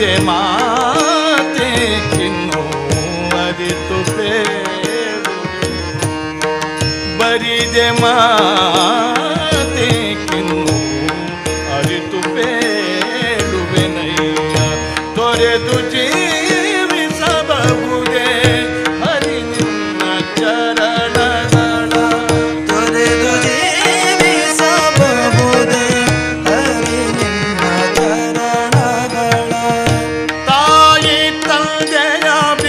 तुझे माते किन्नो अरि तुपे बरी जे माते किन्नो अरि तुपे डुबे नहीं तोरे तुझे Yeah, yeah.